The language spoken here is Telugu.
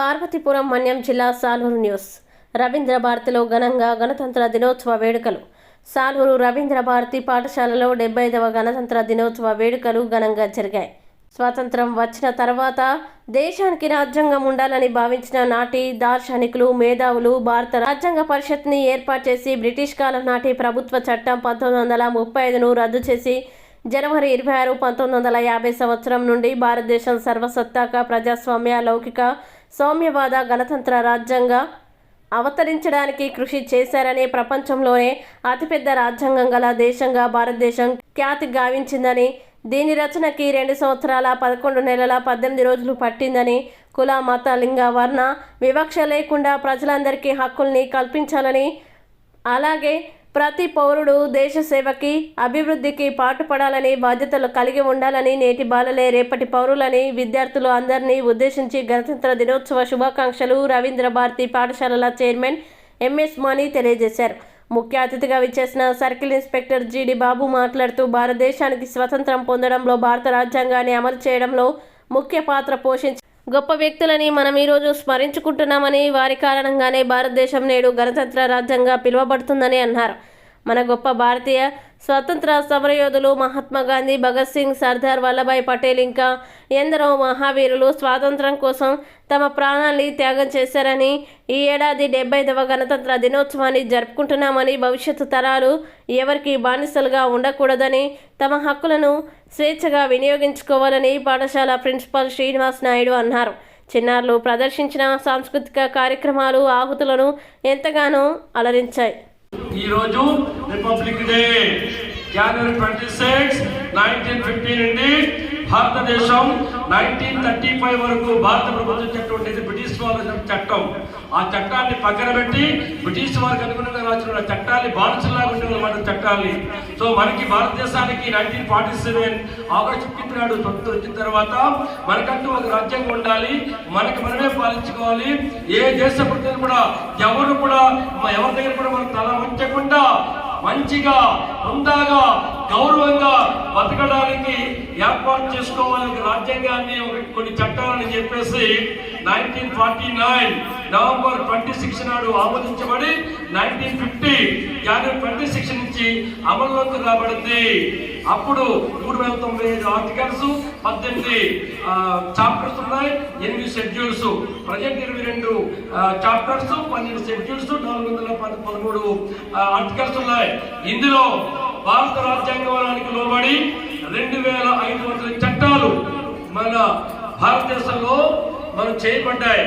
పార్వతీపురం మన్యం జిల్లా సాలూరు న్యూస్. రవీంద్ర భారతిలో ఘనంగా గణతంత్ర దినోత్సవ వేడుకలు. సాలూరు రవీంద్ర భారతి పాఠశాలలో డెబ్బై ఐదవ గణతంత్ర దినోత్సవ వేడుకలు ఘనంగా జరిగాయి. స్వాతంత్రం వచ్చిన తర్వాత దేశానికి రాజ్యాంగం ఉండాలని భావించిన నాటి దార్శనికులు మేధావులు భారత రాజ్యాంగ పరిషత్ని ఏర్పాటు చేసి బ్రిటిష్ కాలం నాటి ప్రభుత్వ చట్టం పంతొమ్మిది వందల ముప్పై ఐదును రద్దు చేసి జనవరి ఇరవై ఆరు పంతొమ్మిది వందల యాభై సంవత్సరం నుండి భారతదేశం సర్వసత్తాక ప్రజాస్వామ్య లౌకిక సౌమ్యవాద గణతంత్ర రాజ్యాంగ అవతరించడానికి కృషి చేశారని ప్రపంచంలోనే అతిపెద్ద రాజ్యాంగం గల దేశంగా భారతదేశం ఖ్యాతి గావించిందని దీని రచనకి రెండు సంవత్సరాల పదకొండు నెలల పద్దెనిమిది రోజులు పట్టిందని కుల మత లింగ వర్ణ వివక్ష లేకుండా ప్రజలందరికీ హక్కుల్ని కల్పించాలని అలాగే ప్రతి పౌరుడు దేశ సేవకి అభివృద్ధికి పాటుపడాలని బాధ్యతలు కలిగి ఉండాలని నేటి బాలలే రేపటి పౌరులని విద్యార్థులు అందరినీ ఉద్దేశించి గణతంత్ర దినోత్సవ శుభాకాంక్షలు రవీంద్ర భారతి పాఠశాలల చైర్మన్ ఎంఎస్ మాని తెలియజేశారు. ముఖ్య అతిథిగా విచ్చేసిన సర్కిల్ ఇన్స్పెక్టర్ జీడి బాబు మాట్లాడుతూ భారతదేశానికి స్వతంత్రం పొందడంలో భారత రాజ్యాంగాన్ని అమలు చేయడంలో ముఖ్య పాత్ర పోషించి గొప్ప వ్యక్తులని మనం ఈరోజు స్మరించుకుంటున్నామని వారి కారణంగానే భారతదేశం నేడు గణతంత్ర రాజ్యంగా పిలువబడుతుందని అన్నారు. మన గొప్ప భారతీయ స్వతంత్ర సమరయోధులు మహాత్మా గాంధీ భగత్ సింగ్ సర్దార్ వల్లభాయ్ పటేల్ ఇంకా ఎందరో మహావీరులు స్వాతంత్రం కోసం తమ ప్రాణాల్ని త్యాగం చేశారని ఈ ఏడాది డెబ్బైదవ గణతంత్ర దినోత్సవాన్ని జరుపుకుంటున్నామని భవిష్యత్తు తరాలు ఎవరికి బానిసలుగా ఉండకూడదని తమ హక్కులను స్వేచ్ఛగా వినియోగించుకోవాలని పాఠశాల ప్రిన్సిపాల్ శ్రీనివాస్ నాయుడు అన్నారు. చిన్నారులు ప్రదర్శించిన సాంస్కృతిక కార్యక్రమాలు ఆహుతులను ఎంతగానో అలరించాయి. ఈరోజు Republic Day. January twenty six nineteen fifty నుండి భారతదేశం నైన్టీన్ థర్టీ ఫైవ్ వరకు భారత ప్రభుత్వం చట్టం ఉండేది బ్రిటిష్ వాళ్ళ చట్టం. ఆ చట్టాన్ని పక్కన పెట్టి బ్రిటిష్ వారికి అనుగుణంగా రాసిన చట్టాన్ని బానిసలాగా ఉండేవాళ్ళ చట్టాన్ని. సో మనకి భారతదేశానికి nineteen forty seven August fifteen నాడు స్వతంత్రం వచ్చిన తర్వాత మనకంటూ ఒక రాజ్యాంగం ఉండాలి. మనకి మనమే పాలించుకోవాలి. ఏ దేశ ప్రజలు కూడా ఎవరు కూడా ఎవరి దగ్గర కూడా మనం తల ఉంచకుండా మంచిగా హుందాగా గౌరవంగా బతకడానికి ఏర్పాటు చేసుకోవాలి రాజ్యాంగాన్ని కొన్ని చట్టాలని చెప్పేసి nineteen forty nine November twenty six నాడు ఆమోదించబడి nineteen fifty January twenty six నుంచి అమల్లోకి రాబడింది. అప్పుడు మూడు వేల తొంభై ఐదు ఆర్టికల్స్ పద్దెనిమిది చాప్టర్స్ ఉన్నాయి ఎనిమిది షెడ్యూల్స్ ప్రజెంట్ ఇరవై రెండు చాప్టర్స్ పన్నెండు షెడ్యూల్స్ నాలుగు వందల పద- పదమూడు ఆర్టికల్స్ ఉన్నాయి. ఇందులో భారత రాజ్యాంగానికి లోబడి రెండు వేల ఐదు వందల చట్టాలు మన భారతదేశంలో మనం చేయబడ్డాయి.